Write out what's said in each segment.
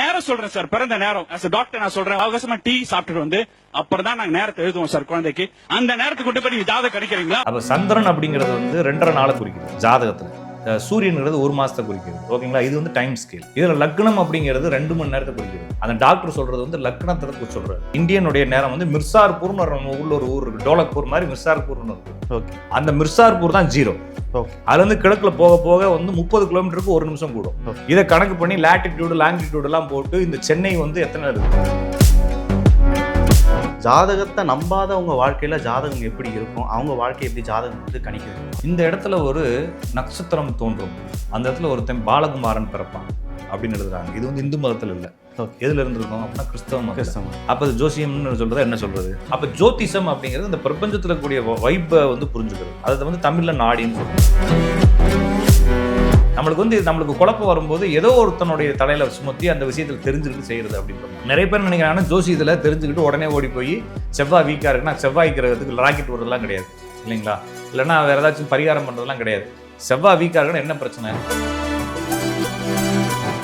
நேரம் சொல்றேன் சார் பிறந்த நேரம். டாக்டர் நான் சொல்றேன் அவகாசமா டீ சாப்பிட்டுட்டு வந்து அப்புறம் தான் நாங்க நேரத்தை எழுதுவோம் சார் குழந்தைக்கு. அந்த நேரத்துக்கு கொண்டு போய் நீங்க ஜாதகம் கிடைக்கிறீங்களா அப்ப சந்திரன் அப்படிங்கிறது வந்து ரெண்டரை நாளை குறிக்குது ஜாதகத்துல. அஹ் சூரியன்கிறது ஒரு மாசத்தை குறிக்கிறது. ஓகேங்களா? இது வந்து டைம் ஸ்கேல் இதுல லக்னம் அப்படிங்கிறது ரெண்டு மணி நேரத்தை குறிக்கிறது. அந்த டாக்டர் சொல்றது வந்து லக்னத்தை சொல்றாரு. இந்தியனுடைய நேரம் வந்து மிர்சார்பூர்னு ஒரு நம்ம ஊர்ல ஒரு ஊர் இருக்கு. டோலக்பூர் மாதிரி மிர்சார்பூர்னு இருக்கு. ஓகே. அந்த மிர்சார்பூர் தான் ஜீரோ. ஓகே. அதுல இருந்து கிழக்குல போக போக வந்து முப்பது கிலோமீட்டருக்கு ஒரு நிமிஷம் கூடும். இதை கணக்கு பண்ணி லாட்டிடியூடு லாங்கிடியூடு எல்லாம் போட்டு இந்த சென்னை வந்து எத்தனை இருக்கு? ஜாதகத்தை நம்பாதவங்க வாழ்க்கையில ஜாதகம் எப்படி இருக்கும்? அவங்க வாழ்க்கை எப்படி ஜாதகம் வந்து கணிக்குது இந்த இடத்துல ஒரு நட்சத்திரம் தோன்றும். அந்த இடத்துல ஒருத்தன் பாலகுமாரன் பிறப்பான் அப்படின்னு எழுதுறாங்க. இது வந்து இந்து மதத்துல இல்ல. எதுல இருந்திருக்கும் அப்படின்னா கிறிஸ்தவ மதம் கிறிஸ்தவம் அப்ப ஜோசியம்னு சொல்றது என்ன சொல்றது? அப்ப ஜோதிஷம் அப்படிங்கிறது இந்த பிரபஞ்சத்துல கூடிய வைப்பை வந்து புரிஞ்சுக்கிறது. அதை வந்து தமிழ்ல நாடின்னு சொல்றோம் நம்மளுக்கு வந்து நம்மளுக்கு குழப்பம் வரும்போது ஏதோ ஒருத்தனுடைய தலையில சுமத்தி அந்த விஷயத்தில் தெரிஞ்சுக்கிட்டு செய்யறது அப்படின்றது நிறைய பேர் நினைக்கிறாங்கன்னா இதில் தெரிஞ்சுக்கிட்டு உடனே ஓடி போய் செவ்வாய் வீக்காக இருக்குன்னா செவ்வாய் கிரகத்துக்கு ராக்கெட் விடுறதுலாம் கிடையாது இல்லைங்களா? இல்லைன்னா வேற ஏதாச்சும் பரிகாரம் பண்ணுறதுலாம் கிடையாது. செவ்வாய் வீக்காக இருக்குன்னா என்ன பிரச்சனை?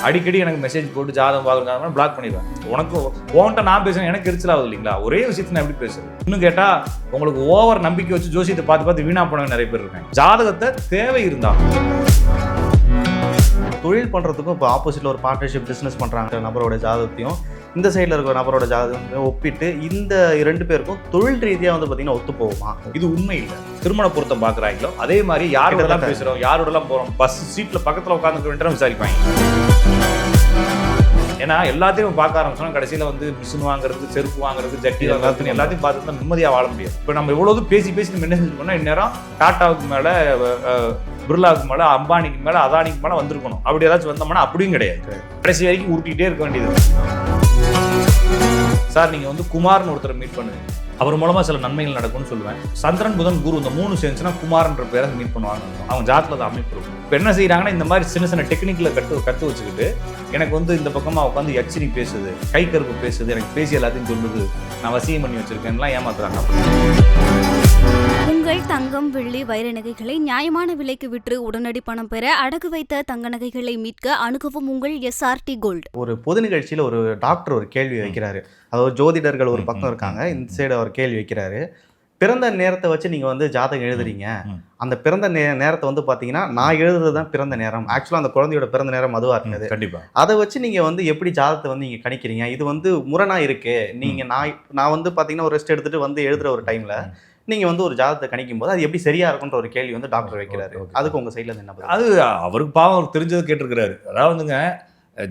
அடிக்கடி எனக்கு மெசேஜ் போட்டு ஜாதகம் பார்க்குறாங்க பிளாக் பண்ணிடுவேன். உனக்கு உன்கிட்ட நான் பேசுறேன் எனக்கு எரிச்சலாகுது இல்லைங்களா? ஒரே விஷயத்தை நான் எப்படி பேசுறேன் இன்னும் கேட்டால் உங்களுக்கு ஓவர் நம்பிக்கை வச்சு ஜோசியத்தை பார்த்து பார்த்து வீணா போனவங்க நிறைய பேர் இருக்காங்க. ஜாதகத்தை தேவை இருந்தால் தொழில் பண்றதுக்கும் இப்போ ஆப்போசிட்ல ஒரு பார்ட்னர்ஷிப் பிசினஸ் பண்றாங்க நபரோட ஜாதகத்தையும் இந்த சைடுல இருக்கிற நபரோட ஜாதகத்தையும் ஒப்பிட்டு இந்த இரண்டு பேருக்கும் தொழில் ரீதியா வந்து பாத்தீங்கன்னா ஒத்து போகுமா? இது உண்மை இல்லை. திருமண பொருத்தம் பாக்குறாங்களோ? அதே மாதிரி யாரோடலாம். பேசுறோம் யாரோடலாம் போறோம் பஸ் சீட்ல பக்கத்துல உட்காந்து வேண்டாம் விசாரிப்பாங்க. ஏன்னா எல்லாத்தையும் பார்க்க ஆரம்பிச்சோம் கடைசியில வந்து மிஷின் வாங்குறது செருப்பு வாங்குறது ஜட்டி வாங்குறது எல்லாத்தையும் பார்த்து தான் நிம்மதியா வாழ முடியாது இப்போ நம்ம எவ்வளவு பேசி பேசி நம்ம என்ன செஞ்சுக்கணும் இந்நேரம் டாட்டாவுக்கு மேல பிர்லாவுக்கு மேல அம்பானிக்கு மேல அதானிக்கு மேல வந்திருக்கணும். அப்படி ஏதாச்சும் வந்தோம்னா அப்படியும் கிடையாது. கடைசி வரைக்கும் உருட்டிக்கிட்டே இருக்க வேண்டியது. சார் நீங்க வந்து குமார்னு ஒருத்தரை மீட் பண்ணுங்க. அவர் மூலமா சில நன்மைகள் நடக்கும்னு சொல்லுவேன். சந்திரன் புதன் குரு இந்த மூணு சேர்ந்துச்சுன்னா குமார்ன்ற பேரை மீட் பண்ணுவாங்க அவங்க ஜாத்துல அதை அமைப்பு இருக்கும். இப்போ என்ன செய்யறாங்கன்னா இந்த மாதிரி சின்ன சின்ன டெக்னிக்ல கட்டு கத்து வச்சுக்கிட்டு எனக்கு வந்து இந்த பக்கமா உட்காந்து யட்சினி பேசுது கை கருப்பு பேசுது எனக்கு பேசி எல்லாத்தையும் சொல்லுது நான் வசியம் பண்ணி வச்சிருக்கேன்லாம் ஏமாத்துறாங்க. உங்கள் தங்கம் வெள்ளி வைர நகைகளை நியாயமான விலைக்கு விற்று உடனடி பணம் பெற அடகு வைத்த தங்க நகைகளை மீட்க அணுகவும் உங்கள் எஸ்ஆர்டி கோல்ட் ஒரு பொது நிகழ்ச்சியில ஒரு டாக்டர் ஒரு கேள்வி வைக்கிறாரு. அதாவது ஜோதிடர்கள் ஒரு பக்கம் இருக்காங்க. இந்த சைடு அவர் கேள்வி வைக்கிறாரு. பிறந்த நேரத்தை வச்சு நீங்க வந்து ஜாதகம் எழுதுறீங்க. அந்த பிறந்த நே நேரத்தை வந்து பாத்தீங்கன்னா நான் எழுதுறது தான் பிறந்த நேரம். ஆக்சுவலா அந்த குழந்தையோட பிறந்த நேரம் அதுவா இருக்காது. கண்டிப்பா. அதை வச்சு நீங்க வந்து எப்படி ஜாதகத்தை வந்து நீங்க கணிக்கிறீங்க? இது வந்து முரணா இருக்கு. நீங்க நான் நான் வந்து பாத்தீங்கன்னா ஒரு ரெஸ்ட் எடுத்துட்டு வந்து எழுதுற ஒரு டைம்ல ம். நீங்க வந்து ஒரு ஜாதகத்தை கணிக்கும் போது அது எப்படி சரியா இருக்குன்ற ஒரு கேள்வி வந்து டாக்டர் வைக்கிறாரு. அதுக்கு உங்க சைடுல என்ன? அது அவருக்கு பாவம் அவர் தெரிஞ்சதை கேட்டிருக்கிறாரு. அதாவதுங்க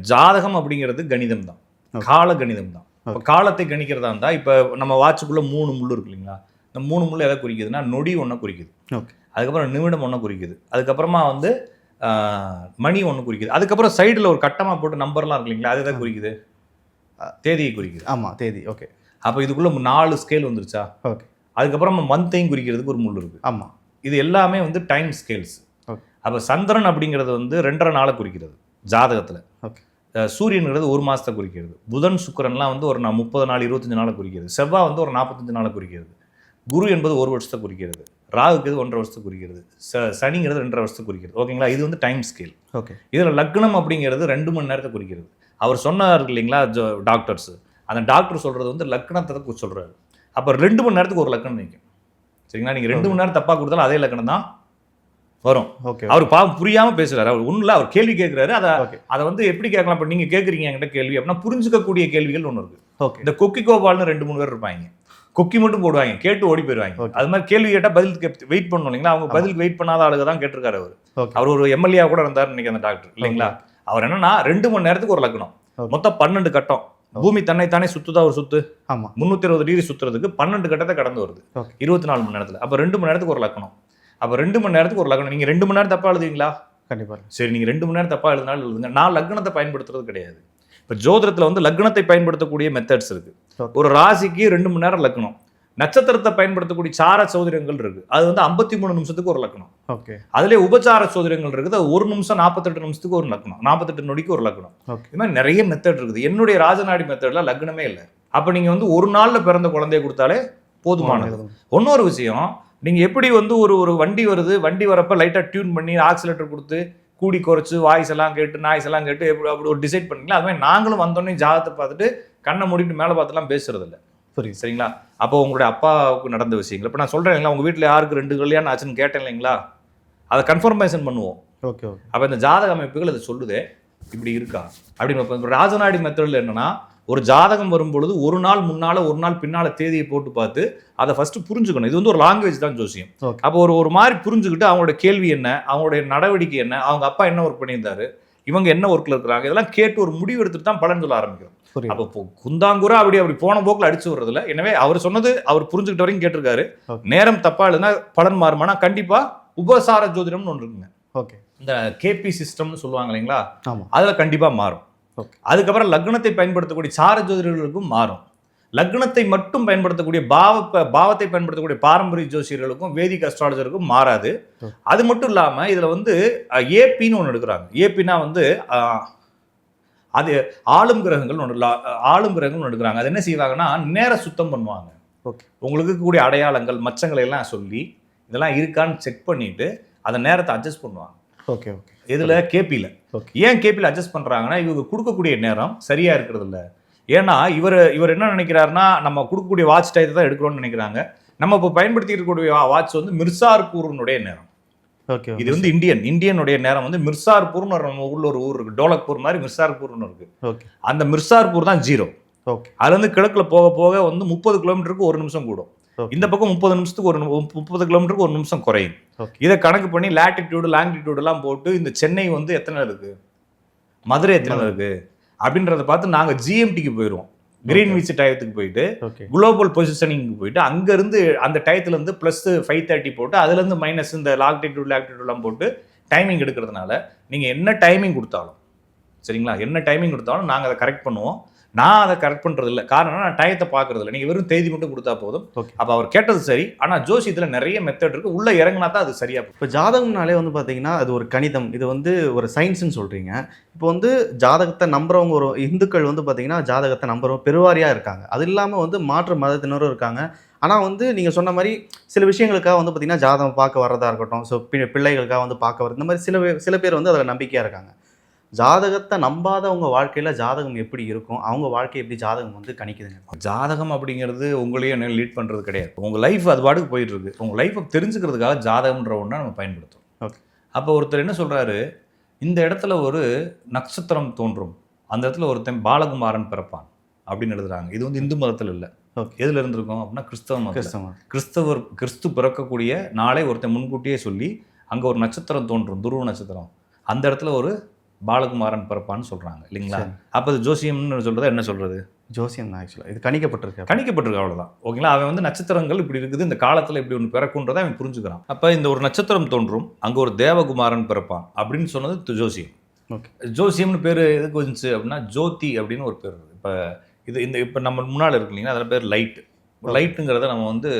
ஜாதகம் அப்படிங்கிறது கணிதம் தான். கால கணிதம் தான் இப்போ காலத்தை கணிக்கிறதா இருந்தா இப்போ நம்ம வாட்சுக்குள்ள மூணு முள் இருக்கு இல்லைங்களா? இந்த மூணு முள் எதை குறிக்குதுன்னா நொடி ஒன்றை குறிக்குது. Okay. அதுக்கப்புறம் நிமிடம் ஒன்றை குறிக்குது. அதுக்கப்புறமா வந்து மணி ஒன்று குறிக்குது. அதுக்கப்புறம் சைடில் ஒரு கட்டமாக போட்டு நம்பர்லாம் இருக்கு இல்லைங்களா? அது எதை குறிக்குது? தேதியை குறிக்குது. ஆமா தேதி. ஓகே அப்போ இதுக்குள்ள நாலு ஸ்கேல் வந்துருச்சா? ஓகே அதுக்கப்புறம் மந்தையும் குறிக்கிறதுக்கு ஒரு முள் இருக்கு. ஆமா. இது எல்லாமே வந்து டைம் ஸ்கேல்ஸ். அப்போ சந்திரன் அப்படிங்கிறது வந்து ரெண்டரை நாளை குறிக்கிறது ஜாதகத்தில். சூரியனுங்கிறது ஒரு மாதத்தை குறிக்கிறது. புதன் சுக்கிரன்லாம் வந்து ஒரு நா- முப்பது நாள் இருபத்தஞ்சு நாளை குறிக்கிறது. செவ்வாய் வந்து ஒரு நாற்பத்தஞ்சு நாளை குறிக்கிறது. குரு என்பது ஒரு வருஷத்தை குறிக்கிறது. ராகுக்கு ஒன்றரை வருஷத்தை குறிக்கிறது. ச சனிங்கிறது ரெண்டரை வருஷத்தை குறிக்கிறது. ஓகேங்களா? இது வந்து டைம் ஸ்கேல் ஓகே. இதில் லக்னம் அப்படிங்கிறது ரெண்டு மணி நேரத்தை குறிக்கிறது. அவர் சொன்னார் இல்லைங்களா டாக்டர்ஸ் அந்த டாக்டர் சொல்கிறது வந்து லக்னத்தை சொல்கிறாரு அப்போ ரெண்டு மணி நேரத்துக்கு ஒரு லக்னம் நிற்கும் சரிங்களா? நீங்கள் ரெண்டு மணி நேரம் தப்பாக கொடுத்தாலும் அதே லக்னம் தான் வரும். ஓகே அவர் பாவம் புரியாமல் பேசுறாரு. அவர் ஒன்றும் அவர் கேள்வி கேட்குறாரு அதை அதை வந்து எப்படி கேட்கலாம்? இப்போ நீங்கள் கேட்குறீங்க என்கிட்ட கேள்வி. அப்படின்னா புரிஞ்சுக்கக்கூடிய கேள்விகள் ஒன்று இருக்குது ஓகே இந்த கொக்கி கோபால்னு ரெண்டு மூணு பேர் இருப்பாங்க. கொக்கி மட்டும் போடுவாங்க. கேட்டு ஓடி போயிடுவாங்க. அது மாதிரி கேள்வி கேட்டால் பதில் வெயிட் பண்ணணும் இல்லைங்களா? அவங்க. பதிலுக்கு வெயிட் பண்ணாத ஆளுங்க தான் கேட்டிருக்காரு அவர். அவர் ஒரு எம்எல்ஏ கூட இருந்தார் இன்னைக்கு அந்த டாக்டர் இல்லைங்களா? அவர் என்னன்னா ரெண்டு மணி நேரத்துக்கு ஒரு லக்னம் Okay. மொத்தம் பன்னெண்டு கட்டம். பூமி தன்னை தானே சுத்துதா ஒரு சுத்து? ஆமா. முந்நூற்றி இருபது டிகிரி சுத்துறதுக்கு பன்னெண்டு கட்டத்தை கடந்து வருது. இருபத்தி நாலு மணி நேரத்தில். அப்போ ரெண்டு மணி நேரத்துக்கு ஒரு லக்கணம். அப்போ ரெண்டு மணி நேரத்துக்கு ஒரு லக்னம். நீங்கள் ரெண்டு மணி நேரம் தப்பா எழுதுவீங்களா? கண்டிப்பா. சரி நீங்கள் ரெண்டு மணி நேரம் தப்பா எழுதினாலும் எழுதுங்க. நான் லக்னத்தை பயன்படுத்துறது கிடையாது. இப்போ ஜோதிடத்தில் வந்து லக்னத்தை பயன்படுத்தக்கூடிய மெத்தட்ஸ் இருக்கு. Okay. ஒரு ராசிக்கு ரெண்டு மணி நேரம் லக்னம். நட்சத்திரத்தை பயன்படுத்தக்கூடிய சார சோதனங்கள் இருக்கு. அது வந்து ஐம்பத்தி மூணு நிமிஷத்துக்கு ஒரு லக்னம். ஓகே. அதுலேயே உபச்சார சோதனங்கள் இருக்குது. அது ஒரு நிமிஷம் நாற்பத்தெட்டு நிமிஷத்துக்கு ஒரு லக்னம். நாற்பத்தெட்டு நொடிக்கு ஒரு லக்னம். ஓகே. இது மாதிரி நிறைய மெத்தட் இருக்குது. என்னுடைய ராஜநாடி மெத்தட்ல லக்னமே இல்லை. அப்போ நீங்க வந்து ஒரு நாள்ல பிறந்த குழந்தைய கொடுத்தாலே போதுமானது. இன்னொரு விஷயம் நீங்க எப்படி வந்து ஒரு ஒரு வண்டி வருது வண்டி வரப்ப லைட்டா டியூன் பண்ணி ஆக்சிலேட்டர் கொடுத்து கூடி குறைச்சு வாய்ஸ் எல்லாம் கேட்டு நாய்ஸ் எல்லாம் கேட்டு எப்படி அப்படி ஒரு டிசைட் பண்ணீங்களா? அது மாதிரி நாங்களும் வந்தோடனே ஜாதகத்தை பார்த்துட்டு கண்ணை மூடிட்டு மேலே பார்த்துலாம் பேசுறது இல்ல. புரியுது. சரிங்களா? அப்போ உங்களுடைய அப்பாவுக்கு நடந்த விஷயங்கள். இப்போ நான் சொல்றேன் இல்லைங்களா உங்க வீட்டில் யாருக்கு ரெண்டு கல்யாணம் ஆச்சுன்னு கேட்டேன் இல்லைங்களா? அதை கன்ஃபர்மேஷன் பண்ணுவோம். Okay okay. அப்போ இந்த ஜாதக அமைப்புகள் அது சொல்லுதே இப்படி இருக்கா? அப்படின்னு இப்போ ராஜநாடி மெத்தடில் என்னன்னா ஒரு ஜாதகம் வரும்பொழுது ஒரு நாள் முன்னால ஒரு நாள் பின்னால தேதியை போட்டு பார்த்து அதை ஃபர்ஸ்ட் புரிஞ்சுக்கணும். இது வந்து ஒரு லாங்குவேஜ் தான் ஜோசியம். அப்போ ஒரு ஒரு மாதிரி புரிஞ்சுக்கிட்டு அவங்களோட கேள்வி என்ன அவங்களுடைய நடவடிக்கை என்ன அவங்க அப்பா என்ன ஒர்க் பண்ணியிருந்தாரு இவங்க என்ன ஒர்க்ல இருக்கிறாங்க இதெல்லாம் கேட்டு ஒரு முடிவு எடுத்துட்டு தான் பலன் சொல்ல ஆரம்பிக்கிறோம். அப்போ குந்தாங்குரா அப்படி அப்படி போன போக்குல அடிச்சு வர்றதுல எனவே அவர் சொன்னது அவர் புரிஞ்சுக்கிட்ட வரைக்கும் கேட்டிருக்காரு. நேரம் தப்பா இல்லைன்னா பலன் மாறுமானா கண்டிப்பா உபசார ஜோதிடம்னு ஒன்று இருக்குங்க. ஓகே இந்த கேபி சிஸ்டம்னு சொல்லுவாங்க இல்லைங்களா? அதுல கண்டிப்பா மாறும். அதுக்கப்புறம் லக்னத்தை பயன்படுத்தக்கூடிய சார ஜோதிடர்களுக்கும் மாறும். லக்னத்தை மட்டும் பயன்படுத்தக்கூடிய பாவ ப- பாவத்தை பயன்படுத்தக்கூடிய பாரம்பரிய ஜோசியர்களுக்கும் வேதிக் அஸ்ட்ராலஜருக்கும் மாறாது. அது மட்டும் இல்லாம இதுல வந்து ஏபின்னு ஒன்று எடுக்கிறாங்க. ஏபினா வந்து அது ஆளும் கிரகங்கள் ஒன்று ஆளும் கிரகங்கள் ஒன்று எடுக்கிறாங்க. அது என்ன செய்வாங்கன்னா நேர சுத்தம் பண்ணுவாங்க. Okay. உங்களுக்கு இருக்கக்கூடிய அடையாளங்கள் மச்சங்களை எல்லாம் சொல்லி இதெல்லாம் இருக்கான்னு செக் பண்ணிட்டு அந்த நேரத்தை அட்ஜஸ்ட் பண்ணுவாங்க. Okay okay. இதுல கேபியில் Okay. ஏன் கேபியில் அட்ஜஸ்ட் பண்றாங்கன்னா இவங்க கொடுக்கக்கூடிய நேரம் சரியா இருக்கிறது இல்ல ஏன்னா இவர் இவர் என்ன நினைக்கிறாருன்னா நம்ம கொடுக்கக்கூடிய வாட்ச் டயத்தை தான் எடுக்கிறோம்னு நினைக்கிறாங்க. நம்ம இப்போ பயன்படுத்தி இருக்கக்கூடிய வாட்ச் வந்து மிர்சார்பூர்னுடைய நேரம். ஓகே இது வந்து இந்தியன். இந்தியனுடைய நேரம் வந்து மிர்சார்பூர்னு ஒரு நம்ம ஊர்ல ஒரு ஊர் இருக்கு. டோலக்பூர் மாதிரி மிர்சார்பூர்னு இருக்கு. ஓகே. அந்த மிர்சார்பூர் தான் ஜீரோ. ஓகே. அதுல இருந்து கிழக்குல போக போக வந்து முப்பது கிலோமீட்டருக்கு ஒரு நிமிஷம் கூடும். இந்த பக்கம் முப்பது நிமிஷத்துக்கு ஒரு முப்பது கிலோமீட்டருக்கு ஒரு நிமிஷம் குறையும். இதை கணக்கு பண்ணி லாட்டிடியூடு லாங்கிடியூடு எல்லாம் போட்டு இந்த சென்னை வந்து எத்தனை இருக்கு? மதுரை எத்தனை இருக்கு? அப்படின்றத பார்த்து நாங்க ஜிஎம்டிக்கு போயிடுவோம் கிரீன்விச் டயத்துக்கு போயிட்டு குளோபல் பொசிஷனிங்க்கு போயிட்டு அங்க இருந்து அந்த டயத்துல இருந்து பிளஸ் ஃபைவ் தேர்ட்டி போட்டு அதுல இருந்து மைனஸ் இந்த லாக்டிடியூட் லாக்டிடியூட் எல்லாம் போட்டு டைமிங் எடுக்கிறதுனால நீங்க என்ன டைமிங் கொடுத்தாலும் சரிங்களா? என்ன டைமிங் கொடுத்தாலும் நாங்க அதை கரெக்ட் பண்ணுவோம். நான் அதை கரெக்ட் பண்றது இல்லை காரணம் நான் டயத்தை பார்க்கறது இல்லை நீங்க வெறும் தேதி மட்டும் கொடுத்தா போதும். Okay. அப்ப அவர் கேட்டது சரி. ஆனா ஜோசியத்துல நிறைய மெத்தட் இருக்கு. உள்ள இறங்குனா தான் அது சரியா போகும். இப்போ ஜாதகம்னாலே வந்து பார்த்தீங்கன்னா அது ஒரு கணிதம். இது வந்து ஒரு சயின்ஸ்னு சொல்கிறீங்க இப்போ வந்து ஜாதகத்தை நம்புறவங்க ஒரு இந்துக்கள் வந்து பார்த்தீங்கன்னா ஜாதகத்தை நம்புறவங்க பெருவாரியாக இருக்காங்க. அது இல்லாமல் வந்து மாற்று மதத்தினரும் இருக்காங்க. ஆனால் வந்து நீங்கள் சொன்ன மாதிரி சில விஷயங்களுக்காக வந்து பார்த்தீங்கன்னா ஜாதகம் பார்க்க வர்றதா இருக்கட்டும். ஸோ பிள்ளைகளுக்காக வந்து பார்க்க வர இந்த மாதிரி சில சில பேர் வந்து அதில் நம்பிக்கையாக இருக்காங்க. ஜாதகத்தை நம்பாதவங்க வாழ்க்கையில் ஜாதகம் எப்படி இருக்கும்? அவங்க வாழ்க்கை எப்படி ஜாதகம் வந்து கணிக்குதுங்க? ஜாதகம் அப்படிங்கிறது உங்களையும் என்ன லீட் பண்றது கிடையாது. உங்க லைஃப் அது பாட்டுக்கு போயிட்டு இருக்கு உங்க லைஃப்பை தெரிஞ்சுக்கிறதுக்காக ஜாதகம்ன்ற ஒண்ணை நம்ம பயன்படுத்துறோம். Okay. அப்போ ஒருத்தர் என்ன சொல்றாரு? இந்த இடத்துல ஒரு நட்சத்திரம் தோன்றும். அந்த இடத்துல ஒருத்தன் பாலகுமாரன் பிறப்பான் அப்படின்னு எழுதுறாங்க. இது வந்து இந்து மதத்தில் இல்லை. எதுல இருந்திருக்கும் அப்படின்னா கிறிஸ்தவ மதம் கிறிஸ்தவம் கிறிஸ்தவர் கிறிஸ்து பிறக்கக்கூடிய நாளை ஒருத்தன் முன்கூட்டியே சொல்லி அங்க ஒரு நட்சத்திரம் தோன்றும். துருவ நட்சத்திரம். அந்த இடத்துல ஒரு பாலகுமாரன் பிறப்பான்னு சொல்றாங்க இல்லைங்களா. அப்போ அது ஜோசியம்னு சொல்றது என்ன சொல்றது? ஜோசியம் தான் ஆக்சுவலாக இது கணிக்கப்பட்டிருக்கு கணிக்கப்பட்டிருக்கு அவ்வளவுதான். ஓகேங்களா? அவன் வந்து நட்சத்திரங்கள் இப்படி இருக்குது இந்த காலத்துல இப்படி ஒன்று பிறக்குன்றதை அவன் புரிஞ்சுக்கிறான். அப்ப இந்த ஒரு நட்சத்திரம் தோன்றும் அங்க ஒரு தேவகுமாரன் பிறப்பான் அப்படின்னு சொன்னது ஜோசியம். ஓகே. ஜோசியம்னு பேர் எதுக்கு வந்துச்சு அப்படின்னா ஜோதி அப்படின்னு ஒரு பேர் இப்போ இது இந்த இப்போ நம்ம முன்னால் இருக்கு இல்லைங்களா அதில் பேர் லைட் லைட்டுங்கிறத நம்ம வந்து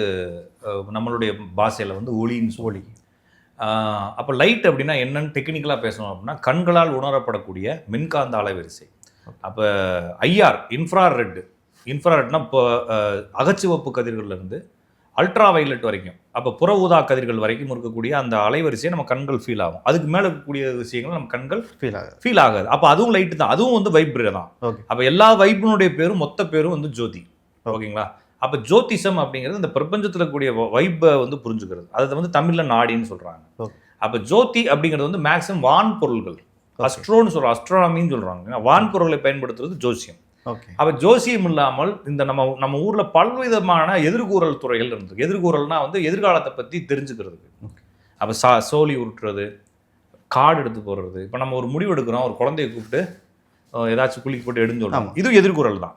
நம்மளுடைய பாஷையில் வந்து ஒளின்னு சொல்லி அப்போ லைட் அப்படின்னா என்னன்னு டெக்னிக்கலாக பேசணும் அப்படின்னா கண்களால் உணரப்படக்கூடிய மின்காந்த அலைவரிசை. அப்போ ஐஆர் இன்ஃப்ராரெட் இன்ஃப்ராரெட்னா இப்போ அகச்சிவப்பு கதிர்கள்ல இருந்து அல்ட்ரா வயலட் வரைக்கும். அப்போ புற ஊதா கதிர்கள் வரைக்கும் இருக்கக்கூடிய அந்த அலைவரிசையை நம்ம கண்கள் ஃபீல் ஆகும். அதுக்கு மேலே இருக்கக்கூடிய விஷயங்கள் நம்ம கண்கள் ஃபீல் ஆகுது. ஃபீல் ஆகாது. அப்போ அதுவும் லைட் தான். அதுவும் வந்து வைப்ரே தான். ஓகே அப்போ எல்லா வைப்பினுடைய பேரும் மொத்த பேரும் வந்து ஜோதி. ஓகேங்களா? அப்போ ஜோதிஷம் அப்படிங்கிறது இந்த பிரபஞ்சத்தில் இருக்கக்கூடிய வைப்பை வந்து புரிஞ்சுக்கிறது. அதை வந்து தமிழில் நாடின்னு சொல்கிறாங்க. அப்போ ஜோதி அப்படிங்கிறது வந்து மேக்ஸிமம் வான் பொருள்கள் அஸ்ட்ரோன்னு சொல்கிறோம் அஸ்ட்ரானமின்னு சொல்கிறாங்க வான் பொருள்களை பயன்படுத்துறது ஜோசியம். ஓகே. அப்போ ஜோசியம் இல்லாமல் இந்த நம்ம நம்ம ஊரில் பல்விதமான எதிர்கூறல் துறைகள் இருந்தது. எதிர்கூறல்னா வந்து எதிர்காலத்தை பற்றி தெரிஞ்சுக்கிறதுக்கு. அப்போ சா சோழி உருட்டுறது கார்டு எடுத்து போடுறது இப்போ நம்ம ஒரு முடிவு எடுக்கிறோம். ஒரு குழந்தைய கூப்பிட்டு ஏதாச்சும் குளிக்கு போட்டு எடுன்னு சொல்றோம். ஆமா. இது எதிர்குறல் தான்.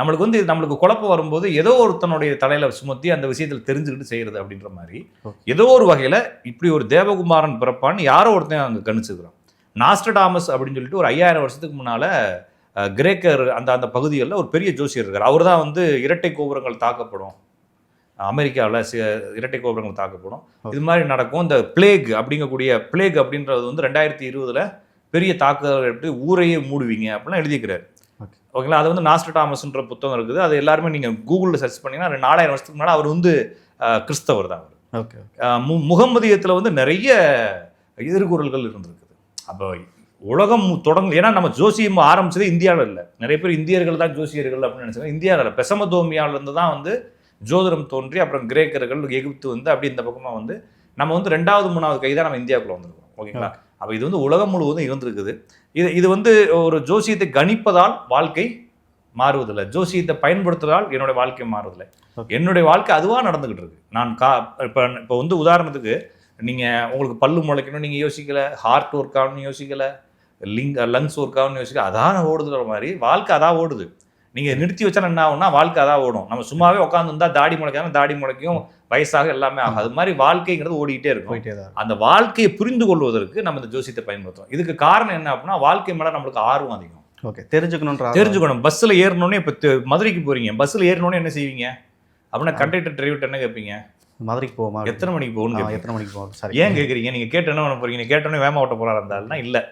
நம்மளுக்கு வந்து நம்மளுக்கு குழப்பம் வரும்போது ஏதோ ஒருத்தனுடைய தலையில சுமத்தி அந்த விஷயத்தில் தெரிஞ்சுக்கிட்டு செய்யறது அப்படின்ற மாதிரி. ஏதோ ஒரு வகையில இப்படி ஒரு தேவகுமாரன் பிறப்பான்னு யாரோ ஒருத்தன் அங்கே கணிச்சுக்கிறோம் நாஸ்டடாமஸ் அப்படின்னு சொல்லிட்டு ஒரு ஐயாயிரம் வருஷத்துக்கு முன்னால கிரேக்கர் அந்த அந்த பகுதிகளில் ஒரு பெரிய ஜோசியர் இருக்கார். அவர் தான் வந்து இரட்டை கோபுரங்கள் தாக்கப்படும். அமெரிக்காவில் இரட்டை கோபுரங்கள் தாக்கப்படும். இது மாதிரி நடக்கும். இந்த பிளேக் அப்படிங்கக்கூடிய பிளேக் அப்படின்றது வந்து ரெண்டாயிரத்தி இருபதுல பெரிய தாக்குதல் எடுத்து ஊரையே மூடுவீங்க அப்படிலாம் எழுதிக்கிறார். ஓகேங்களா? அது வந்து நாஸ்டடாமஸ்ன்ற புத்தகம் இருக்குது. அது எல்லாருமே நீங்கள் கூகுளில் சர்ச் பண்ணீங்கன்னா நாலாயிரம் வருஷத்துக்கு முன்னாடி அவர் வந்து கிறிஸ்தவர் தான் அவர். ஓகே மு முகம்மதியத்தில் வந்து நிறைய எதிர்குறல்கள் இருந்திருக்குது. அப்போ உலகம் தொடங்கு ஏன்னா நம்ம ஜோசியம் ஆரம்பிச்சது இந்தியாவில் இல்லை. நிறைய பேர் இந்தியர்கள் தான் ஜோசியர்கள் அப்படின்னு நினைச்சாங்க இந்தியாவில் இருந்து தான் வந்து ஜோதிடம் தோன்றி அப்புறம் கிரேக்கர்கள் எகிப்து வந்து அப்படி இந்த பக்கமாக வந்து நம்ம வந்து ரெண்டாவது மூணாவது கை தான் நம்ம இந்தியாவுக்குள்ள வந்திருக்கோம் ஓகேங்களா? அப்போ இது வந்து உலகம் முழுவதும் இருந்திருக்குது. இது இது வந்து ஒரு ஜோசியத்தை கணிப்பதால் வாழ்க்கை மாறுவதில்லை. ஜோசியத்தை பயன்படுத்துவதால் என்னுடைய வாழ்க்கை மாறுவதில்லை. என்னுடைய வாழ்க்கை அதுவாக நடந்துகிட்டு இருக்கு. நான் கா இப்போ இப்போ வந்து உதாரணத்துக்கு நீங்கள் உங்களுக்கு பல்லு முளைக்கணும் நீங்கள் யோசிக்கல ஹார்ட் ஒர்க் ஆகணும்னு யோசிக்கல லிங் லங்ஸ் ஒர்க் ஆகணும்னு யோசிக்கல அதான் ஓடுதுற மாதிரி வாழ்க்கை அதான் ஓடுது. நீங்கள் நிறுத்தி வச்சா என்ன ஆகும்னா வாழ்க்கை அதான் ஓடும். நம்ம சும்மாவே உட்காந்துருந்தா தாடி முளைக்காம தாடி முளைக்கும் வயசாக எல்லாமே ஆகும். அது மாதிரி வாழ்க்கைங்கிறது ஓடிக்கிட்டே இருக்கும். போயிட்டே தான் அந்த வாழ்க்கையை புரிந்து கொள்வதற்கு நம்ம இந்த ஜோசியத்தை பயன்படுத்துறோம். இதுக்கு காரணம் என்ன அப்படின்னா வாழ்க்கை மேலே நம்மளுக்கு ஆர்வம் அதிகம். ஓகே தெரிஞ்சுக்கணுன்ற ஆர்வம். தெரிஞ்சுக்கணும். பஸ்ஸில் ஏறணுன்னே இப்போ மதுரைக்கு போறீங்க. பஸ்ஸில் ஏறணுன்னே என்ன செய்வீங்க? அப்படின்னா கண்டக்டர் டிரைவர் என்ன கேட்பீங்க? மதுரைக்கு போவோமா? எத்தனை மணிக்கு கேட்பீங்க? எத்தனை மணிக்கு போவோம்? சரி. ஏன் கேட்குறீங்க? நீங்கள் கேட்டு என்ன பண்ண போறீங்க? நீங்க கேட்டோன்னே வேமா ஓட்ட போறா இருந்தாலும்னா இல்லை.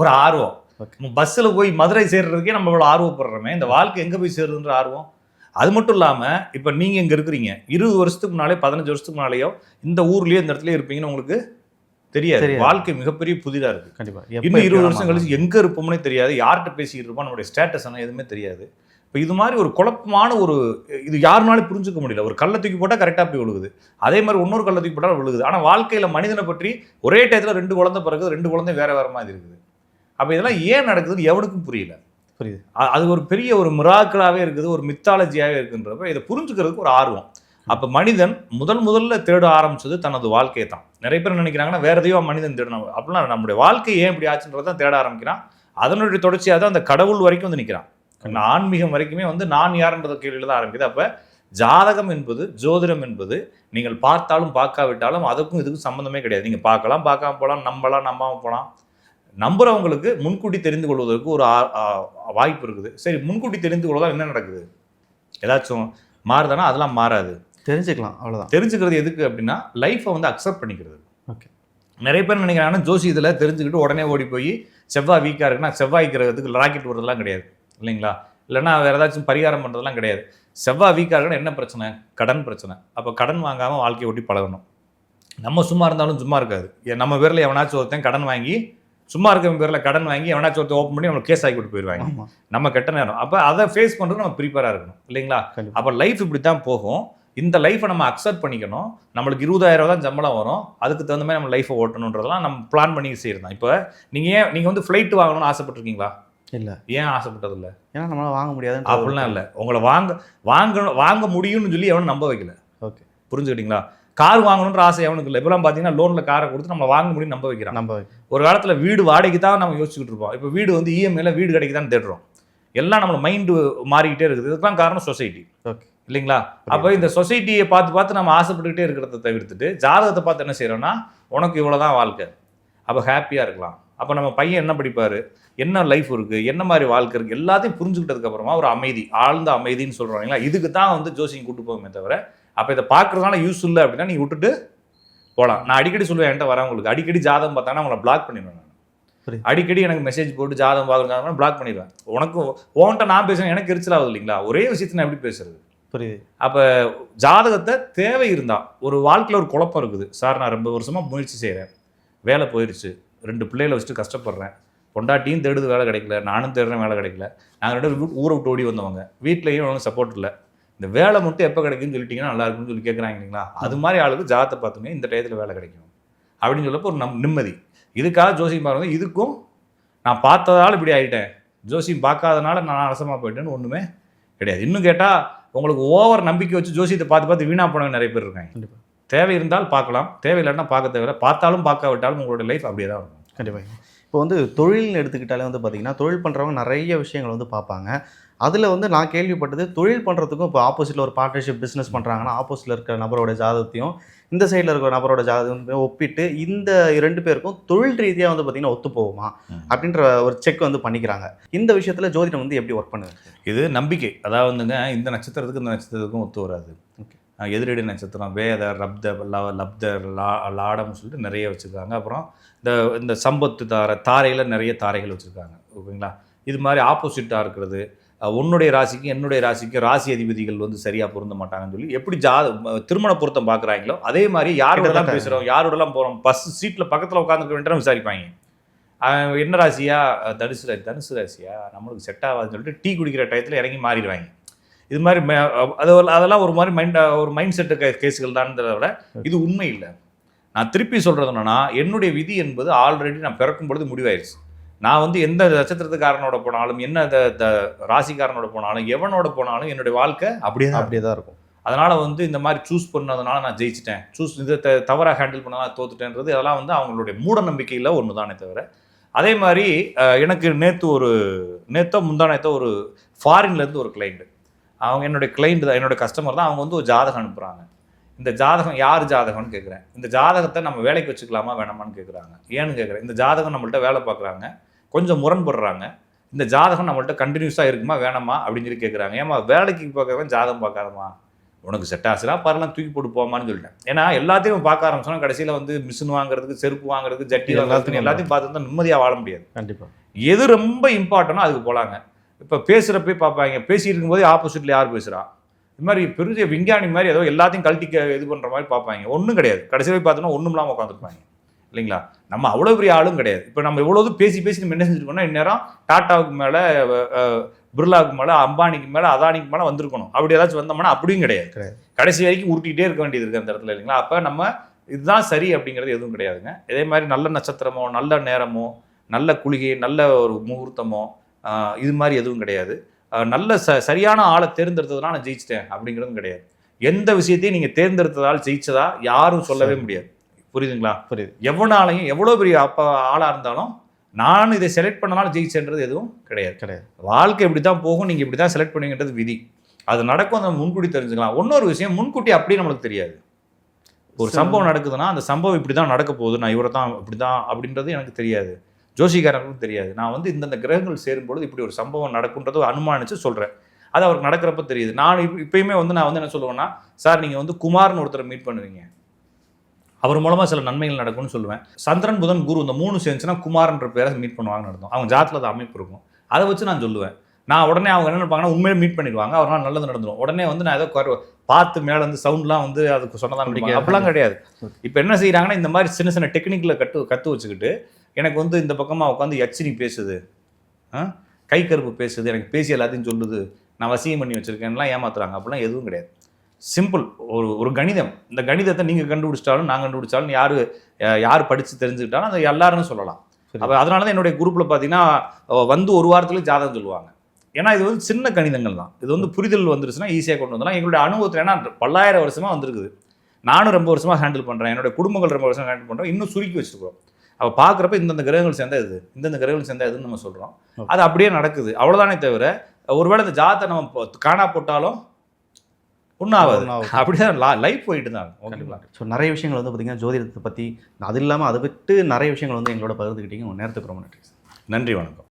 ஒரு ஆர்வம். Okay. பஸ்ஸில் போய் மதுரை சேர்றதுக்கே நம்ம இவ்வளோ ஆர்வப்படுறோமே இந்த வாழ்க்கை எங்கே போய் சேருதுன்ற ஆர்வம்? அது மட்டும் இல்லாமல் இப்போ நீங்கள் இங்கே இருக்கிறீங்க. இருபது வருஷத்துக்கு முன்னாலே பதினஞ்சு வருஷத்துக்கு முன்னாலேயோ இந்த ஊர்லயே இந்த இடத்துல இருப்பீங்கன்னு உங்களுக்கு தெரியாது. வாழ்க்கை மிகப்பெரிய புதிதா இருக்கு. கண்டிப்பா. எப்ப இன்னும் இருபது வருஷம் கழிச்சு எங்க இருப்போம்னே தெரியாது. யார்கிட்ட பேசிக்கிட்டு இருப்போம் நம்மளுடைய ஸ்டேட்டஸ் என்ன எதுவுமே தெரியாது. இப்போ இது மாதிரி ஒரு குழப்பமான ஒரு இது யாருனாலும் புரிஞ்சுக்க முடியல. ஒரு கள்ள தூக்கி போட்டால் கரெக்டாக போய் விழுகுது. அதே மாதிரி இன்னொரு கள்ள தூக்கி போட்டால் விழுகுது. ஆனால் வாழ்க்கையில் மனிதனை பற்றி ஒரே டயத்தில் ரெண்டு குழந்தை பிறகு ரெண்டு குழந்தை வேற வேற மாதிரி இருக்குது. அப்போ இதெல்லாம் ஏன் நடக்குதுன்னு எவனுக்கும் புரியல. புரியுது. அது ஒரு பெரிய ஒரு மிராக்களாகவே இருக்குது ஒரு மித்தாலஜியாகவே இருக்குன்றப்ப இதை புரிஞ்சுக்கிறதுக்கு ஒரு ஆர்வம். அப்போ மனிதன் முதல் முதல்ல தேட ஆரம்பிச்சது தனது வாழ்க்கையை தான். நிறைய பேர் நினைக்கிறாங்கன்னா வேற எதையோ மனிதன் தேடணும் அப்படிலாம் நம்முடைய வாழ்க்கை ஏன் இப்படி ஆச்சுன்றதை தான் தேட ஆரம்பிக்கிறான். அதனுடைய தொடர்ச்சியாக தான் அந்த கடவுள் வரைக்கும் வந்து நிற்கிறான் ஆன்மீகம் வரைக்குமே வந்து நான் யாருன்றத கேள்வியில் தான் ஆரம்பிக்குது. அப்போ ஜாதகம் என்பது ஜோதிடம் என்பது நீங்கள் பார்த்தாலும் பார்க்காவிட்டாலும் அதுக்கும் இதுக்கும் சம்மந்தமே கிடையாது. நீங்கள் பார்க்கலாம் பார்க்காம போகலாம் நம்பலாம் நம்பாம போகலாம். நம்புறவங்களுக்கு முன்கூட்டி தெரிந்து கொள்வதற்கு ஒரு வாய்ப்பு இருக்குது. சரி முன்கூட்டி தெரிந்து கொள்வதால் என்ன நடக்குது? ஏதாச்சும் மாறுதானா? அதெல்லாம் மாறாது. தெரிஞ்சுக்கலாம் அவ்வளவுதான். தெரிஞ்சுக்கிறது எதுக்கு அப்படின்னா லைஃப்பை வந்து அக்செப்ட் பண்ணிக்கிறது. Okay. நிறைய பேர் நினைக்கிறாங்கன்னா ஜோசி இதில் தெரிஞ்சுக்கிட்டு உடனே ஓடி போய் செவ்வாய் வீக்காக இருக்குன்னா செவ்வாய் கிரகத்துக்கு ராக்கெட் விடுறதெல்லாம் கிடையாது. இல்லைங்களா? இல்லைன்னா வேற ஏதாச்சும் பரிகாரம் பண்ணுறதெல்லாம் கிடையாது. செவ்வாய் வீக்காக இருக்குன்னா என்ன பிரச்சனை? கடன் பிரச்சனை. அப்போ கடன் வாங்காமல் வாழ்க்கையை ஒட்டி பழகணும். நம்ம சும்மா இருந்தாலும் சும்மா இருக்காது. நம்ம பேரில் எவனாச்சும் ஒருத்தன் கடன் வாங்கி சும்மா இருக்கவன் பேரில் கடன் வாங்கி எவனாச்சும் ஒருத்தன் ஓப்பன் பண்ணி நம்மளுக்கு கேஸ் ஆகி விட்டு போயிடுவாங்க. நம்ம கெட்ட நேரம். அப்போ அதை ஃபேஸ் பண்ணுறது நம்ம ப்ரிப்பேராக இருக்கணும். இல்லைங்களா? அப்போ லைஃப் இப்படி தான் போகும். இந்த லைஃப்பை நம்ம அக்செப்ட் பண்ணிக்கணும். நம்மளுக்கு இருபதாயிரம் ரூபா தான் சம்பளம் வரும். அதுக்கு தகுந்த மாதிரி நம்ம லைஃப்பை ஓட்டணுன்றதெல்லாம் நம்ம பிளான் பண்ணி செய்யறது தான் இப்போ நீங்கள் ஏன் நீங்கள் வந்து ஃப்ளைட் வாங்கணும்னு ஆசைப்பட்டிருக்கீங்களா? இல்ல. ஏன் ஆசைப்பட்டதில்ல? ஏன்னா நம்மளால வாங்க முடியாதுன்னு அப்படிலாம் இல்லை. உங்களை வாங்க வாங்க வாங்க முடியும்னு சொல்லி எவனும் நம்ப வைக்கல. ஓகே. புரிஞ்சுக்கிட்டீங்களா? கார் வாங்கணுன்ற ஆசை எவனுக்கு இல்லை. இப்போலாம் பார்த்தீங்கன்னா லோனில் காரை கொடுத்து நம்ம வாங்க முடியும் நம்ப வைக்கிறான். நம்ம ஒரு காலத்தில் வீடு வாடகைக்கு தான் நம்ம யோசிச்சுக்கிட்டு இருப்போம். இப்போ வீடு வந்து இஎம்ஐல வீடு கிடைக்குதான்னு தேடுறோம். எல்லாம் நம்மள மைண்டு மாறிக்கிட்டே இருக்குது. இதுக்கெல்லாம் காரணம் சொசைட்டி ஓகே இல்லைங்களா? அப்போ இந்த சொசைட்டியை பார்த்து பார்த்து நம்ம ஆசைப்பட்டுக்கிட்டே இருக்கிறத தவிர்த்துட்டு ஜாதகத்தை பார்த்து என்ன செய்யறோம்னா உனக்கு இவ்வளவுதான் வாழ்க்கை. அப்போ ஹாப்பியாக இருக்கலாம். அப்போ நம்ம பையன் என்ன படிப்பாரு? என்ன லைஃப் இருக்கு? என்ன மாதிரி வாழ்க்கை இருக்கு? எல்லாத்தையும் புரிஞ்சுக்கிட்டதுக்கு அப்புறமா ஒரு அமைதி ஆழ்ந்த அமைதின்னு சொல்றோம் இல்லைங்களா? இதுக்கு தான் வந்து ஜோசியம் கூட்டு போகுமே தவிர அப்போ இதை பார்க்கறதுனால யூஸ் இல்லை அப்படின்னா நீ விட்டுட்டு போகலாம் நான் அடிக்கடி சொல்லுவேன் என்கிட்ட வரவங்களுக்கு அடிக்கடி ஜாதகம் பார்த்தாங்கன்னா அவங்கள பிளாக் பண்ணிடுவேன் நான். அடிக்கடி எனக்கு மெசேஜ் போட்டு ஜாதகம் பார்க்குறது பிளாக் பண்ணிடுவேன். உனக்கு உன்கிட்ட நான் பேசுறேன் எனக்கு எரிச்சல் ஆகுது இல்லைங்களா? ஒரே விஷயத்தை நான் எப்படி பேசுறது? புரியுது. அப்போ ஜாதகத்தை தேவை இருந்தா ஒரு வாழ்க்கையில் ஒரு குழப்பம் இருக்குது. சார் நான் ரொம்ப வருஷமா முயற்சி செய்கிறேன் வேலை போயிடுச்சு ரெண்டு பிள்ளைகளை வச்சுட்டு கஷ்டப்படுறேன். பொண்டாட்டியும் தேடுது வேலை கிடைக்கல. நானும் தேடுறேன் வேலை கிடைக்கல. நாங்கள் ரெண்டு ஊரை விட்டு ஓடி வந்தவங்க. வீட்லேயும் ஒன்றும் சப்போர்ட் இல்லை. இந்த வேலை மட்டும் எப்போ கிடைக்குன்னு சொல்லிட்டீங்கன்னா நல்லா இருக்கும்னு சொல்லி கேட்குறாங்க இல்லைங்களா? அது மாதிரி ஆளுக்கு ஜாதகத்தை பார்த்துங்க இந்த டயத்தில் வேலை கிடைக்கும். அப்படின்னு சொல்லப்போ ஒரு நம் நிம்மதி. இதுக்காக ஜோசியம் பாருங்க இதுக்கும் நான் பார்த்ததால இப்படி ஆயிட்டேன். ஜோசியம் பார்க்காதனால நான் அரசமாக போயிட்டேன்னு ஒன்றுமே கிடையாது. இன்னும் கேட்டால் உங்களுக்கு ஓவர் நம்பிக்கை வச்சு ஜோசியத்தை பார்த்து பார்த்து வீணா போனவங்க நிறைய பேர் இருக்காங்க. கண்டிப்பா. தேவை இருந்தால் பார்க்கலாம். தேவை இல்லைன்னா பார்க்க தேவையில்ல. பார்த்தாலும் பார்க்காவிட்டாலும் உங்களோட லைஃப் அப்படியே தான் இருக்கும். கண்டிப்பாக இப்போ வந்து தொழில்னு எடுத்துக்கிட்டாலே வந்து பார்த்தீங்கன்னா தொழில் பண்ணுறவங்க நிறைய விஷயங்கள் வந்து பார்ப்பாங்க. அதில் வந்து நான் கேள்விப்பட்டது தொழில் பண்ணுறதுக்கும் இப்போ ஆப்போசிட்டில் ஒரு பார்ட்னர்ஷிப் பிஸ்னஸ் பண்ணுறாங்கன்னா ஆப்போசிட்டில் இருக்கிற நபரோட ஜாதகத்தையும் இந்த சைடில் இருக்கிற நபரோட ஜாதகத்தையும் ஒப்பிட்டு இந்த ரெண்டு பேருக்கும் தொழில் ரீதியாக வந்து பார்த்தீங்கன்னா ஒத்து போகுமா. அப்படின்ற ஒரு செக் வந்து பண்ணிக்கிறாங்க. இந்த விஷயத்தில் ஜோதிடம் வந்து எப்படி ஒர்க் பண்ணுது? இது நம்பிக்கை. அதாவது வந்துங்க இந்த நட்சத்திரத்துக்கு இந்த நட்சத்திரத்துக்கும் ஒத்து வராது. எதிரடி நட்சத்திரம் வேத ரப்த லவ லப்த லா லாடம்னு சொல்லிட்டு நிறைய வச்சுருக்காங்க. அப்புறம் இந்த இந்த சம்பத்து தாரை தாரையில் நிறைய தாரைகள் வச்சுருக்காங்க. ஓகேங்களா? இது மாதிரி ஆப்போசிட்டாக இருக்கிறது உன்னுடைய ராசிக்கு என்னுடைய ராசிக்கு ராசி அதிபதிகள் வந்து சரியாக பொருந்த மாட்டாங்கன்னு சொல்லி எப்படி ஜா திருமண பொருத்தம் பார்க்குறாங்களோ அதே மாதிரி யாரோடலாம். பேசுகிறோம் யாரோடலாம் போகிறோம் பஸ் சீட்டில் பக்கத்தில் உட்காந்துக்க வேண்டிய விசாரிப்பாங்க. என்ன ராசியா? தனுசு ராசி தனுசு ராசியா? நம்மளுக்கு செட் ஆகாதுன்னு சொல்லிட்டு டீ குடிக்கிற டயத்தில் இறங்கி மாறிடுவாங்க. இது மாதிரி அது அதெல்லாம் ஒரு மாதிரி மைண்ட் ஒரு மைண்ட் செட்டு கேஸுகள் தான்றதை விட இது உண்மை இல்லை. நான் திருப்பி சொல்கிறது என்னன்னா என்னுடைய விதி என்பது ஆல்ரெடி நான் பிறக்கும் பொழுது முடிவாயிருச்சு. நான் வந்து எந்த நட்சத்திரத்துக்காரனோட போனாலும் என்ன த- த- ராசிக்காரனோட போனாலும் எவனோட போனாலும் என்னுடைய வாழ்க்கை அப்படியே தான் அப்படியே தான் இருக்கும். அதனால் வந்து இந்த மாதிரி சூஸ் பண்ணதுனால நான் ஜெயிச்சிட்டேன். சூஸ் இதை த தவறாக ஹேண்டில் பண்ணதால் தோத்துட்டேன்றது அதெல்லாம் வந்து அவங்களுடைய மூட நம்பிக்கையில் ஒன்று தானே தவிர. அதே மாதிரி எனக்கு நேற்று ஒரு நேத்தோ முந்தானத்தோ ஒரு ஃபாரின்லேருந்து ஒரு கிளைண்ட் அவங்க என்னுடைய கிளைண்ட் தான் என்னோட கஸ்டமர் தான் அவங்க வந்து ஒரு ஜாதகம் அனுப்புகிறாங்க இந்த ஜாதகம் யார் ஜாதகம்னு கேட்குறேன் இந்த ஜாதகத்தை நம்ம வேலைக்கு வச்சுக்கலாமா வேணாமான்னு கேட்குறாங்க ஏன்னு கேட்குறேன் இந்த ஜாதகம் நம்மள்ட்ட வேலை பார்க்குறாங்க. கொஞ்சம் முரண்படுறாங்க. இந்த ஜாதகம் நம்மள்ட்ட கண்டினியூஸாக இருக்குமா வேணாமா அப்படின்னு சொல்லி கேட்குறாங்க ஏமா வேலைக்கு பார்க்கறவன் ஜாதகம் பார்க்காதமா உனக்கு செட் ஆச்சுனா பரலாம் தூக்கி போட்டு போமான்னு சொல்லிட்டேன். ஏன்னா எல்லாத்தையும் பார்க்க ஆரம்பிச்சோன்னா கடைசியில் வந்து மிஷின் வாங்குறதுக்கு செருப்பு வாங்குறதுக்கு ஜட்டி எல்லாத்தையும் எல்லாத்தையும் பார்த்து தான் நிம்மதியாக வாழ முடியாது. கண்டிப்பாக எது ரொம்ப இம்பார்ட்டனோ அதுக்கு போகலாங்க இப்போ பேசுகிறப்பே பார்ப்பாங்க. பேசிட்டு இருக்கும்போதே ஆப்போசிட்டில் யார் பேசுகிறா இது மாதிரி பெரிய விஞ்ஞானி மாதிரி ஏதோ எல்லாத்தையும் கழட்டி இது பண்ணுற மாதிரி பார்ப்பாங்க. ஒன்றும் கிடையாது. கடைசியில் போய் பார்த்தோன்னா ஒன்றும் இல்லாமல் உட்காந்துருப்பாங்க. இல்லைங்களா? நம்ம அவ்வளோ பெரிய ஆளும் கிடையாது. இப்போ நம்ம எவ்வளவு பேசி பேசி நம்ம என்ன செஞ்சுருக்கோம்னா இந்நேரம் டாட்டாவுக்கு மேலே பிர்லாவுக்கு மேலே அம்பானிக்கு மேலே அதானிக்கு மேலே வந்திருக்கணும். அப்படி ஏதாச்சும் வந்தோம்னா அப்படியும் கிடையாது. கடைசி வரைக்கும் உருட்டிக்கிட்டே இருக்க வேண்டியது இருக்குது அந்த இடத்துல இல்லைங்களா? அப்போ நம்ம இதுதான் சரி அப்படிங்கிறது எதுவும் கிடையாதுங்க. இதே மாதிரி நல்ல நட்சத்திரமோ நல்ல நேரமோ நல்ல குளிகை நல்ல ஒரு முகூர்த்தமோ இது மாதிரி எதுவும் கிடையாது. நல்ல ச சரியான ஆளை தேர்ந்தெடுத்ததுனால நான் ஜெயிச்சிட்டேன் அப்படிங்கிறதும் கிடையாது. எந்த விஷயத்தையும் நீங்கள் தேர்ந்தெடுத்ததால் ஜெயிச்சதா யாரும் சொல்லவே முடியாது. புரியுதுங்களா? புரியுது எவனாலையும் எவ்வளோ பெரிய அப்பா ஆளாக இருந்தாலும் நான் இதை செலக்ட் பண்ணனால ஜெயிச்சேன்றது எதுவும் கிடையாது. கிடையாது. வாழ்க்கை இப்படி தான் போகும் நீங்கள் இப்படி தான் செலக்ட் பண்ணுங்கன்றது விதி. அது நடக்கும் அந்த முன்கூட்டி தெரிஞ்சுக்கலாம். இன்னொரு விஷயம் முன்கூட்டி அப்படியே நம்மளுக்கு தெரியாது. ஒரு சம்பவம் நடக்குதுன்னா அந்த சம்பவம் இப்படி தான் நடக்க போகுது நான் இவரை தான் இப்படி தான் அப்படின்றது எனக்கு தெரியாது. ஜோசிகாரங்களுக்கும் தெரியாது. நான் வந்து இந்தந்த கிரகங்கள் சேரும்பொழுது இப்படி ஒரு சம்பவம் நடக்குன்றதை அனுமானித்து சொல்கிறேன் அது அவருக்கு நடக்கிறப்ப தெரியுது. நான் இப்ப இப்பயுமே வந்து நான் வந்து என்ன சொல்லுவேன்னா சார் நீங்கள் வந்து குமார்னு ஒருத்தரை மீட் பண்ணுவீங்க. அவர் மூலமாக சில நன்மைகள் நடக்கும்னு சொல்லுவேன். சந்திரன் புதன் குரு இந்த மூணு சேர்ந்துச்சுன்னா குமார்ன்ற பேரை மீட் பண்ணுவாங்கன்னு அர்த்தம். அவங்க ஜாத்தில் அது அமைப்பு இருக்கும். அதை வச்சு நான் சொல்லுவேன். நான் உடனே அவங்க என்ன நினைப்பாங்கன்னா உண்மையிலே மீட் பண்ணிடுவாங்க. அவரால் நல்லது நடந்துடும். உடனே வந்து நான் ஏதோ குறை- பார்த்து மேலே வந்து சவுண்ட்லாம் வந்து அதுக்கு சொன்னதான் பிடிக்காது. அப்படிலாம் கிடையாது. இப்போ என்ன செய்கிறாங்கன்னா இந்த மாதிரி சின்ன சின்ன டெக்னிக்கில் கட்டு கற்று வச்சுக்கிட்டு எனக்கு வந்து இந்த பக்கமாக உட்காந்து யட்சினி பேசுது? கை கருப்பு பேசுது. எனக்கு பேசி எல்லாத்தையும் சொல்லுது. நான் வசியம் பண்ணி வச்சிருக்கேன்லாம் ஏமாத்துறாங்க. அப்படிலாம் எதுவும் கிடையாது. சிம்பிள் ஒரு ஒரு கணிதம். இந்த கணிதத்தை நீங்கள் கண்டுபிடிச்சிட்டாலும் நான் கண்டுபிடிச்சாலும் யார் யார் படித்து தெரிஞ்சுக்கிட்டாலும் அதை எல்லாரும் சொல்லலாம். அப்போ அதனால தான் என்னுடைய குரூப்பில் பார்த்தீங்கன்னா வந்து ஒரு வாரத்துல ஜாதகம் சொல்லுவாங்க. ஏன்னா இது வந்து சின்ன கணிதங்கள் தான். இது வந்து புரிதல் வந்துருச்சுன்னா ஈஸியாக கொண்டு வந்துடலாம். எங்களுடைய அனுபவத்தில் ஏன்னா பல்லாயிரம் வருஷமாக வந்திருக்குது. நானும் ரொம்ப வருஷமாக ஹேண்டில் பண்ணுறேன் என்னுடைய குடும்பங்கள் ரொம்ப வருஷம் ஹேண்டில் பண்ணுறோம் இன்னும் சுருக்கி வச்சிருக்கோம் அப்போ பார்க்குறப்ப இந்தந்த கிரகங்கள் சேர்ந்தா இது இந்தந்த கிரகங்கள் சேர்ந்தா இதுன்னு நம்ம சொல்கிறோம். அது அப்படியே நடக்குது. அவ்வளோதானே தவிர ஒருவேளை இந்த ஜாதத்தை நம்ம காணா போட்டாலும் ஆகாது. அப்படிதான் லைஃப் போயிட்டு தான் ஓகேங்களா ஸோ நிறைய விஷயங்கள் வந்து பார்த்தீங்கன்னா ஜோதிடத்தை பற்றி அது இல்லாமல் அதை விட்டு நிறைய விஷயங்கள் வந்து எங்களோட பகிர்ந்துக்கிட்டீங்க. உங்க நேரத்துக்கு ரொம்ப நன்றி. நன்றி வணக்கம்.